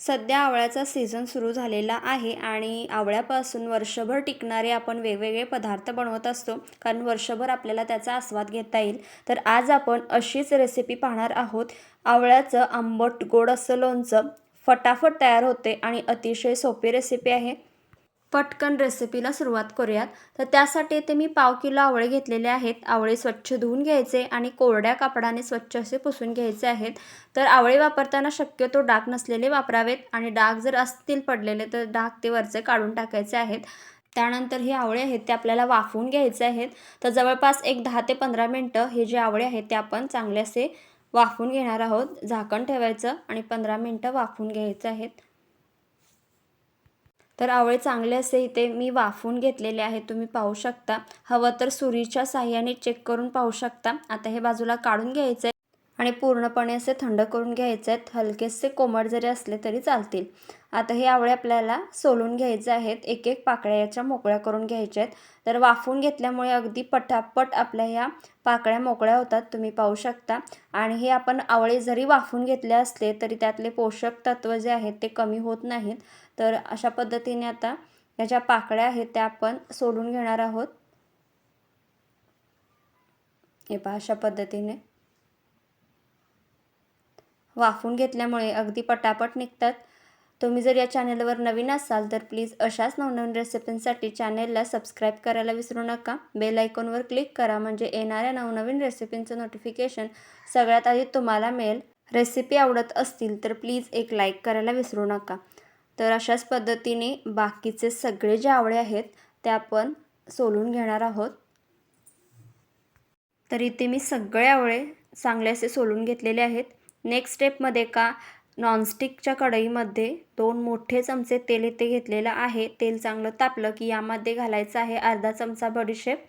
सध्या आवळ्याचा सीझन सुरू झालेला आहे आणि आवळ्यापासून वर्षभर टिकणारे आपण वेगवेगळे पदार्थ बनवत असतो. कारण वर्षभर आपल्याला त्याचा आस्वाद घेता येईल. तर आज आपण अशीच रेसिपी पाहणार आहोत. आवळ्याचं आंबट गोड असं लोणचं फटाफट तयार होते आणि अतिशय सोपी रेसिपी आहे. पटकन रेसिपीला सुरुवात करूयात. तर त्यासाठी इथे मी पाव किलो आवळे घेतलेले आहेत. आवळे स्वच्छ धुवून घ्यायचे आणि कोरड्या कापडाने स्वच्छ असे पुसून घ्यायचे आहेत. तर आवळे वापरताना शक्यतो डाग नसलेले वापरावेत आणि डाग जर असतील पडलेले तर डाग ते वरचे काढून टाकायचे आहेत. त्यानंतर हे आवळे आहेत ते आपल्याला वाफवून घ्यायचे आहेत. तर जवळपास एक दहा ते पंधरा मिनटं हे जे आवळे आहेत ते आपण चांगले असे वाफवून घेणार आहोत. झाकण ठेवायचं आणि पंधरा मिनटं वाफवून घ्यायचं आहेत. तर आवळे चांगले असे इथे मी वाफवून घेतलेले आहेत. तुम्ही पाहू शकता. हवं तर सुरीच्या साह्याने चेक करून पाहू शकता. आता हे बाजूला काढून घ्यायचं आहे आणि पूर्णपणे असे थंड करून घ्यायचे आहेत हलकेसे कोमट जरी असले तरी चालतील. आता हे आवळे आपल्याला सोलून घ्यायचे आहेत. एक एक पाकळ्या याच्या मोकळ्या करून घ्यायच्या आहेत. तर वाफवून घेतल्यामुळे अगदी पटापट आपल्या ह्या पाकळ्या मोकळ्या होतात. तुम्ही पाहू शकता. आणि हे आपण आवळे जरी वाफून घेतले असले तरी त्यातले पोषक तत्व जे आहेत ते कमी होत नाहीत. तर अशा पद्धतीने आता या ज्या पाकळ्या आहेत त्या आपण सोडून घेणार आहोत. हे पहा अशा पद्धतीने. वाफून घेतल्यामुळे अगदी पटापट निघतात. तुम्ही जर या चॅनलवर नवीन असाल तर प्लीज अशाच नवनवीन रेसिपींसाठी चॅनेलला सबस्क्राईब करायला विसरू नका. बेल आयकॉनवर क्लिक करा म्हणजे येणाऱ्या नवनवीन रेसिपींचं नोटिफिकेशन सगळ्यात आधी तुम्हाला मिळेल. रेसिपी आवडत असतील तर प्लीज एक लाईक करायला विसरू नका. तर अशाच पद्धतीने बाकीचे सगळे जे आवळे आहेत ते आपण सोलून घेणार आहोत. तर इथे मी सगळे आवळे चांगले असे सोलून घेतलेले आहेत. नेक्स्ट स्टेपमध्ये का नॉनस्टिकच्या कढईमध्ये दोन मोठे चमचे तेल इथे घेतलेलं आहे. तेल चांगलं तापलं की यामध्ये घालायचं आहे अर्धा चमचा बडीशेप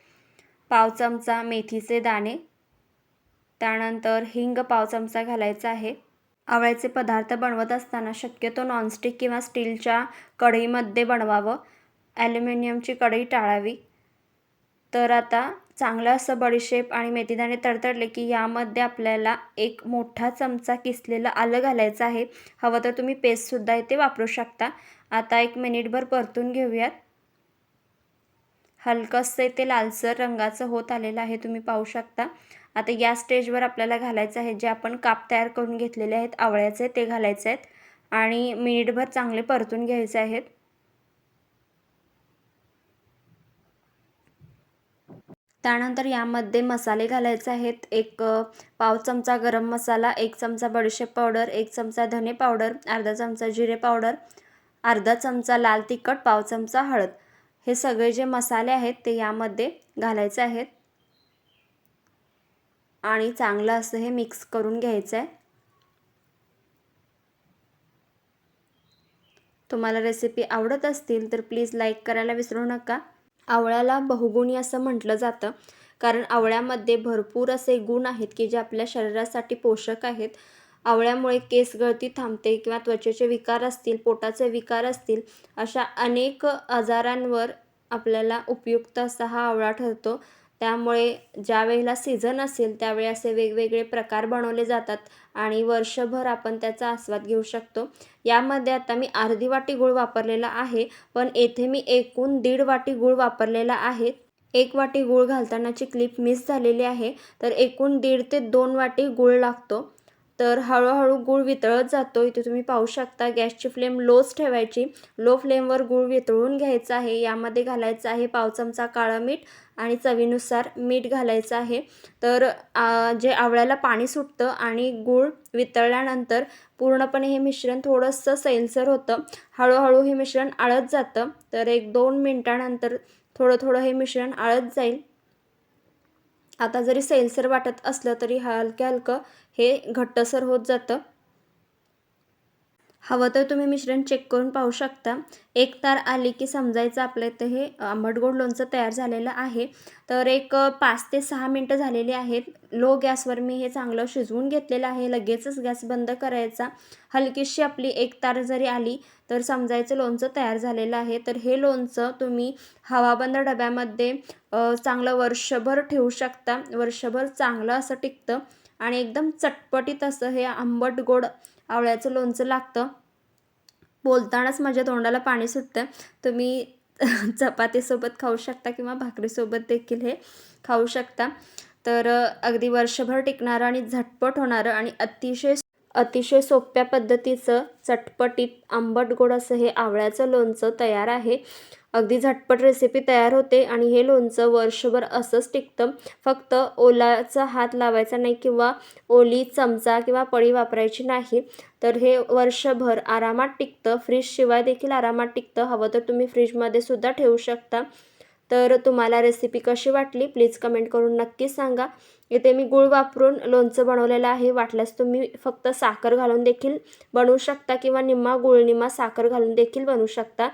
पाव चमचा मेथीचे दाणे त्यानंतर हिंग पाव चमचा घालायचा आहे. आवळ्याचे पदार्थ बनवत असताना शक्यतो नॉनस्टिक किंवा स्टीलच्या कढईमध्ये बनवावं. ॲल्युमिनियमची कढई टाळावी. तर आता चांगलं असं बडीशेप आणि मेथीदाणे तडतडले की यामध्ये आपल्याला एक मोठा चमचा किसलेलं आलं घालायचं आहे. हवं तर तुम्ही पेस्टसुद्धा इथे वापरू शकता. आता एक मिनिटभर परतून घेऊयात. हलकंसं ते लालसर रंगाचं होत आलेलं आहे तुम्ही पाहू शकता. आता या स्टेजवर आपल्याला घालायचं आहे जे आपण काप तयार करून घेतलेले आहेत आवळ्याचे ते घालायचे आहेत. आणि मिनिटभर चांगले परतून घ्यायचे आहेत. त्यानंतर यामध्ये मसाले घालायचे आहेत. एक पाव चमचा गरम मसाला एक चमचा बडीशेप पावडर एक चमचा धने पावडर अर्धा चमचा जिरे पावडर अर्धा चमचा लाल तिखट पाव चमचा हळद. हे सगळे जे मसाले आहेत ते यामध्ये घालायचे आहेत. आणि चांगलं असं हे मिक्स करून घ्यायचं आहे तुम्हाला रेसिपी आवडत असतील तर प्लीज लाईक करायला विसरू नका. आवळ्याला बहुगुणी असं म्हटलं जातं. कारण आवळ्यामध्ये भरपूर असे गुण आहेत की जे आपल्या शरीरासाठी पोषक आहेत. आवळ्यामुळे केस गळती थांबते किंवा त्वचेचे विकार असतील पोटाचे विकार असतील अशा अनेक आजारांवर आपल्याला उपयुक्त असा हा आवळा ठरतो. त्यामुळे ज्या वेळेला सीझन असेल त्यावेळी असे वेगवेगळे प्रकार बनवले जातात आणि वर्षभर आपण त्याचा आस्वाद घेऊ शकतो. यामध्ये आता मी अर्धी वाटी गूळ वापरलेला आहे पण येथे मी एकूण दीड वाटी गूळ वापरलेला आहे. एक वाटी गूळ घालतानाची क्लिप मिस झालेली आहे तर एकूण दीड ते दोन वाटी गूळ लागतो. तर हळूहळू गूळ वितळत जातो. इथे तुम्ही पाहू शकता गॅसची फ्लेम लोच ठेवायची. लो फ्लेमवर गूळ वितळून घ्यायचा आहे. यामध्ये घालायचं आहे पाव चमचा काळं मीठ आणि चवीनुसार मीठ घालायचं आहे. तर जे आवळ्याला पाणी सुटतं आणि गूळ वितळल्यानंतर पूर्णपणे हे मिश्रण थोडंसं सैलसर होतं. हळूहळू हे मिश्रण आळत जातं. तर एक दोन मिनटानंतर थोडं थोडं हे मिश्रण आळत जाईल. आता जरी सैलसर वाटत असलं तरी हलकं हलकं हे घट्टसर होत जातं. हवं तर तुम्ही मिश्रण चेक करून पाहू शकता. एक तार आली की समजायचं आपलं इथं हे आंबट गोड लोणचं तयार झालेलं आहे. तर एक पाच ते सहा मिनटं झालेली आहेत. लो गॅसवर मी हे चांगलं शिजवून घेतलेलं आहे. लगेचच गॅस बंद करायचा. हलकीशी आपली एक तार जरी आली तर समजायचं लोणचं तयार झालेलं आहे. तर हे लोणचं तुम्ही हवाबंद डब्यामध्ये चांगलं वर्षभर ठेवू शकता. वर्षभर चांगलं असं टिकतं. आणि एकदम चटपटीत असं हे आंबट गोड आवळ्याचं लोणचं लागतं. बोलतानाच माझ्या तोंडाला पाणी सुटतं तुम्ही चपातीसोबत खाऊ शकता किंवा भाकरीसोबत देखील हे खाऊ शकता. तर अगदी वर्षभर टिकणारं आणि झटपट होणारं आणि अतिशय अतिशय सोप्या पद्धतीचं चटपटीत आंबट गोड असं हे आवळ्याचं लोणचं तयार आहे. अगदी झटपट रेसिपी तयार होते आणि हे लोणचं वर्षभर असंच टिकतं. फक्त ओलाचा हात लावायचा नाही किंवा ओली चमचा किंवा पळी वापरायची नाही तर हे वर्षभर आरामात टिकतं. फ्रीजशिवाय देखील आरामात टिकतं. हवं तर तुम्ही फ्रीजमध्ये सुद्धा ठेवू शकता. तर तुम्हाला रेसिपी कशी वाटली? प्लीज कमेंट करून नक्की सांगा. इथे मी गूळ वापरून लोणचं बनवलेलं आहे. वाटल्यास तुम्ही फक्त साखर घालून देखील बनवू शकता किंवा निम्मा गूळ निम्मा साखर घालून देखील बनवू शकता.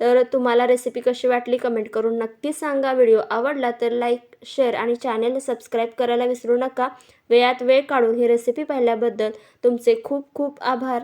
तर तुम्हाला रेसिपी कशी वाटली कमेंट करून नक्की सांगा. व्हिडिओ आवडला तर लाईक शेअर आणि चॅनेल सबस्क्राईब करायला विसरू नका. वेळात वेळ काढून ही रेसिपी पाहिल्याबद्दल तुमचे खूप खूप आभार.